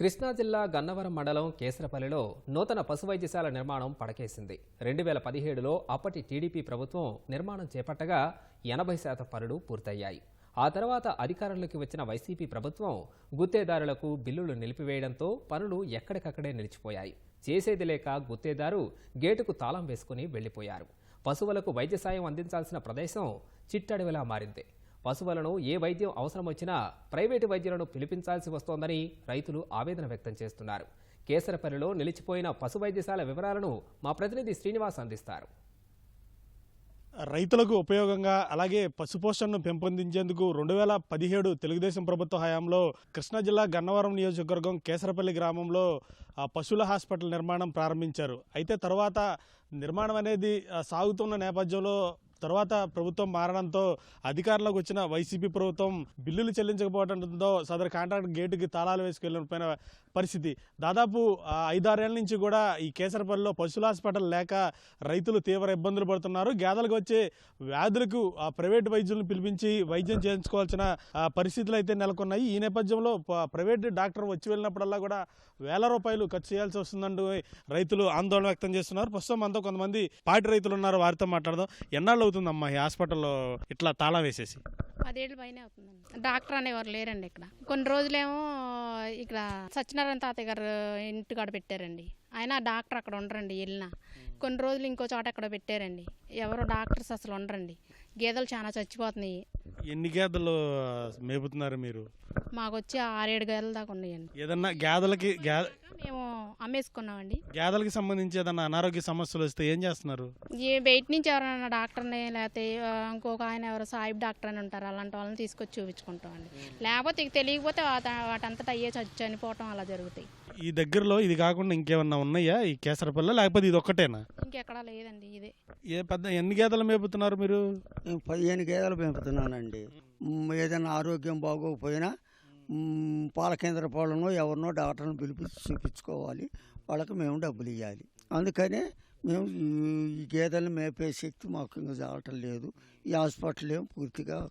కృష్ణా జిల్లా గన్నవరం మండలం కేసరపల్లిలో నూతన పశు వైద్యశాల నిర్మాణం పడకేసింది. రెండు వేల పదిహేడులో అప్పటి టీడీపీ ప్రభుత్వం నిర్మాణం చేపట్టగా ఎనభై శాతం పనులు పూర్తయ్యాయి. ఆ తర్వాత అధికారంలోకి వచ్చిన వైసీపీ ప్రభుత్వం గుత్తేదారులకు బిల్లులు నిలిపివేయడంతో పనులు ఎక్కడికక్కడే నిలిచిపోయాయి. చేసేది లేక గుత్తేదారు గేటుకు తాళం వేసుకుని వెళ్ళిపోయారు పశువులకు వైద్య సాయం అందించాల్సిన ప్రదేశం చిట్టడవిలా మారింది. పశువులను ఏ వైద్యం అవసరం వచ్చినా ప్రైవేటు వైద్యులను పిలిపించాల్సి వస్తోందని రైతులు ఆవేదన వ్యక్తం చేస్తున్నారు. కేసరపల్లిలో నిలిచిపోయిన పశు వైద్యశాల వివరాలను మా ప్రతినిధి శ్రీనివాస్ అందిస్తారు. రైతులకు ఉపయోగంగా అలాగే పశుపోషణను పెంపొందించేందుకు రెండు వేల పదిహేడు తెలుగుదేశం ప్రభుత్వ హయాంలో కృష్ణా జిల్లా గన్నవరం నియోజకవర్గం కేసరపల్లి గ్రామంలో పశువుల హాస్పిటల్ నిర్మాణం ప్రారంభించారు. అయితే తర్వాత నిర్మాణం అనేది సాగుతున్న నేపథ్యంలో తర్వాత ప్రభుత్వం మారడంతో అధికారంలోకి వచ్చిన వైసీపీ ప్రభుత్వం బిల్లులు చెల్లించకపోవడంతో సదరు కాంట్రాక్ట్ గేటుకి తాళాలు వేసుకెళ్ళిపోయిన పరిస్థితి. దాదాపు ఐదారేళ్ళ నుంచి కూడా ఈ కేసరపల్లిలో పశువుల హాస్పిటల్ లేక రైతులు తీవ్ర ఇబ్బందులు పడుతున్నారు. గేదెలకు వచ్చే వ్యాధులకు ఆ ప్రైవేట్ వైద్యులను పిలిపించి వైద్యం చేయించుకోవాల్సిన పరిస్థితులు అయితే నెలకొన్నాయి. ఈ నేపథ్యంలో ప్రైవేట్ డాక్టర్ వచ్చి వెళ్ళినప్పుడల్లా కూడా వేల రూపాయలు ఖర్చు చేయాల్సి వస్తుందంటూ రైతులు ఆందోళన వ్యక్తం చేస్తున్నారు. ప్రస్తుతం మనతో కొంతమంది పాటి రైతులు ఉన్నారు. వారితో మాట్లాడదాం. ఎన్నాళ్ళు అవుతుందమ్మా ఈ హాస్పిటల్లో ఇట్లా తాళం వేసేసి? పదేళ్ళు పైన అవుతుందండి. డాక్టర్ అనేవారు లేరండి ఇక్కడ. కొన్ని రోజులేమో ఇక్కడ సత్యనారాయణ తాతయ్య గారు ఇంటికాడ పెట్టారండి. ఆయన డాక్టర్ అక్కడ ఉండరండి వెళ్ళిన కొన్ని రోజులు ఇంకో చోట అక్కడ పెట్టారండి. ఎవరు డాక్టర్స్ అసలు ఉండరండి. గేదెలు చాలా చచ్చిపోతున్నాయి. ఎన్ని గేదెలు మేపుతున్నారు మీరు? మాకు వచ్చి ఆరేడు గేదెల దాకా ఉన్నాయండి. ఏదన్నా గేదెలకి గే మేము అమ్మేసుకున్నామండి. గేదెలకి సంబంధించి ఏదన్నా అనారోగ్య సమస్యలు వస్తే ఏం చేస్తున్నారు? ఏ బయట నుంచి ఎవరైనా డాక్టర్ని లేకపోతే ఆ, ఇంకొక ఆయన ఎవరో సాయిబ్ డాక్టర్ అని ఉంటారు అలాంటి వాళ్ళని తీసుకొచ్చి చూపించుకుంటామండి. లేకపోతే ఇక తెలియకపోతే వాట- వాటంతటా అయ్యే చచ్చి చనిపోవటం అలా జరుగుతాయి. ఈ దగ్గరలో ఇది కాకుండా ఇంకేమన్నా ఉన్నాయా? ఈ కేసరపల్లి? లేకపోతే ఇది ఒక్కటేనా? ఇంకెక్కడా లేదండి ఇదే. ఏ పెద్ద ఎన్ని గేదెలు మేపుతున్నారు మీరు? నేను పదిహేను గేదెలు పెంపుతున్నానండి మ్, ఏదైనా ఆరోగ్యం బాగోకపోయినా మ్, పాల కేంద్ర పాలను ఎవరినో డాక్టర్ని పిలిపించి చూపించుకోవాలి. వాళ్ళకి మేము డబ్బులు ఇవ్వాలి అందుకనే మేము ఈ- ఈ గేదెలను మేపే శక్తి మాకు ఇంకా చాలటం లేదు. ఈ హాస్పిటల్ ఏం పూర్తిగా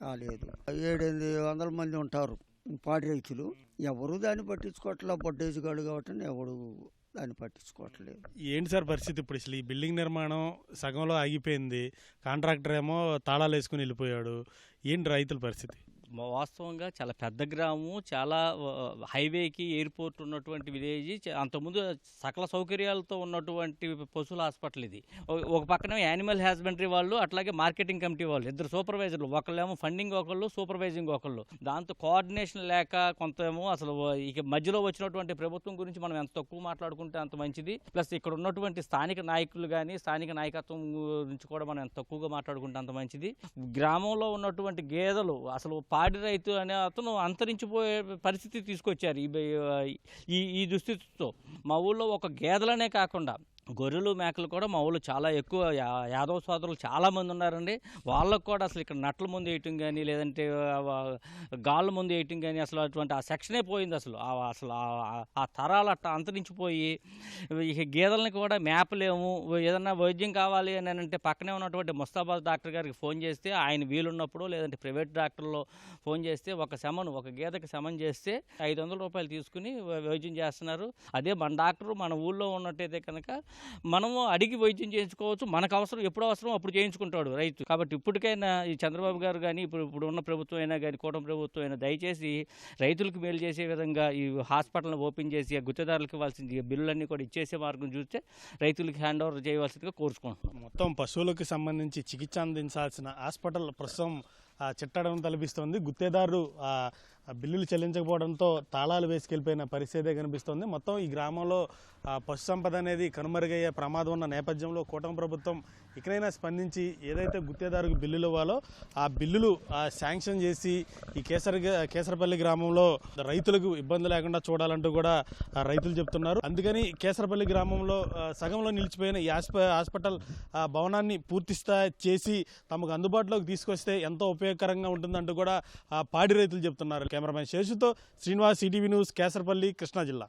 కాలేదు. ఏడెనిమిది వందల మంది ఉంటారు. పాడి రైతులు ఎవరు దాన్ని పట్టించుకోవట్లే బొడ్డేజ్ గాడు కాబట్టి ఎవడు దాన్ని పట్టించుకోవట్లేదు. ఏంటి సార్ పరిస్థితి ఇప్పుడు అసలు ఈ బిల్డింగ్ నిర్మాణం సగంలో ఆగిపోయింది కాంట్రాక్టర్ ఏమో తాళాలు వేసుకుని వెళ్ళిపోయాడు. ఏంటి రైతుల పరిస్థితి? వాస్తవంగా చాలా పెద్ద గ్రామం చాలా హైవేకి ఎయిర్పోర్ట్ ఉన్నటువంటి విలేజ్ అంతకుముందు సకల సౌకర్యాలతో ఉన్నటువంటి పశువుల హాస్పిటల్ ఇది. ఒక- పక్కన యానిమల్ హస్బెండరీ వాళ్ళు అట్లాగే మార్కెటింగ్ కమిటీ వాళ్ళు ఇద్దరు సూపర్వైజర్లు. ఒకళ్ళేమో ఫండింగ్ ఒకళ్ళు సూపర్వైజింగ్ ఒకళ్ళు. దాంతో కోఆర్డినేషన్ లేక కొంతేమో అసలు ఇక మధ్యలో వచ్చినటువంటి ప్రభుత్వం గురించి మనం ఎంత తక్కువ మాట్లాడుకుంటే అంత మంచిది. ప్లస్ ఇక్కడ ఉన్నటువంటి స్థానిక నాయకులు కానీ స్థానిక నాయకత్వం గురించి కూడా మనం ఎంత తక్కువగా మాట్లాడుకుంటే అంత మంచిది. గ్రామంలో ఉన్నటువంటి గేదెలు అసలు పాడి రైతు అనే అతను అంతరించిపోయే పరిస్థితి తీసుకొచ్చారు ఈ ఈ ఈ దుస్థితితో. మా ఊళ్ళో ఒక గేదెలనే కాకుండా గొర్రెలు మేకలు కూడా మా ఊళ్ళో చాలా ఎక్కువ యాదవ సోదరులు చాలామంది ఉన్నారండి. వాళ్ళకు కూడా అసలు ఇక్కడ నట్ల ముందు వేయటం కానీ లేదంటే గాళ్ళ ముందు వేయటం కానీ అసలు అటువంటి ఆ సెక్షనే పోయింది అసలు. అసలు ఆ- తరాలు అట్ట అంతరించిపోయి ఇక గేదెలని కూడా మేపలేము. ఏదన్నా వైద్యం కావాలి అని అంటే పక్కనే ఉన్నటువంటి ముస్తాబాద్ డాక్టర్ గారికి ఫోన్ చేస్తే ఆయన వీలున్నప్పుడు లేదంటే ప్రైవేట్ డాక్టర్లో ఫోన్ చేస్తే ఒక శమను ఒక గేదెకి శమన్ చేస్తే ఐదు వందల రూపాయలు తీసుకుని వైద్యం చేస్తున్నారు. అదే మన డాక్టర్ మన ఊళ్ళో ఉన్నట్టయితే కనుక మనము అడిగి వైద్యం చేయించుకోవచ్చు. మనకు అవసరం ఎప్పుడు అవసరం అప్పుడు చేయించుకుంటాడు రైతు. కాబట్టి ఇప్పటికైనా ఈ చంద్రబాబు గారు కానీ ఇప్పుడు ఇప్పుడు ఉన్న ప్రభుత్వం అయినా కానీ కూటమి ప్రభుత్వం అయినా దయచేసి రైతులకు మేలు చేసే విధంగా ఈ హాస్పిటల్ని ఓపెన్ చేసి ఆ గుత్తేదారులకు ఇవ్వాల్సింది బిల్లులన్నీ కూడా ఇచ్చేసే మార్గం చూస్తే రైతులకు హ్యాండ్ ఓవర్ చేయవలసిందిగా కోరుకుంటున్నాం. మొత్తం పశువులకు సంబంధించి చికిత్స అందించాల్సిన హాస్పిటల్ ప్రస్తుతం చిట్టడం తలపిస్తోంది. గుత్తేదారు బిల్లులు చెల్లించకపోవడంతో తాళాలు వేసుకెళ్ళిపోయిన పరిస్థితే కనిపిస్తోంది. మొత్తం ఈ గ్రామంలో పశు సంపద అనేది కనుమరుగయ్యే ప్రమాదం ఉన్న నేపథ్యంలో కూటమి ప్రభుత్వం ఇకనైనా స్పందించి ఏదైతే గుత్తేదారుకు బిల్లులు ఇవ్వాలో ఆ బిల్లులు శాంక్షన్ చేసి ఈ కేసరి కేసరపల్లి గ్రామంలో రైతులకు ఇబ్బంది లేకుండా చూడాలంటూ కూడా రైతులు చెప్తున్నారు. అందుకని కేసరపల్లి గ్రామంలో సగంలో నిలిచిపోయిన ఈ హాస్ప హాస్పిటల్ ఆ, భవనాన్ని పూర్తి స్థాయి చేసి తమకు అందుబాటులోకి తీసుకొస్తే ఎంతో ఉపయోగకరంగా ఉంటుందంటూ కూడా పాడి రైతులు చెప్తున్నారు. కెమెరామెన్ శేషుతో శ్రీనివాస్ ఈటీవీ న్యూస్ కేసరపల్లి కృష్ణా జిల్లా.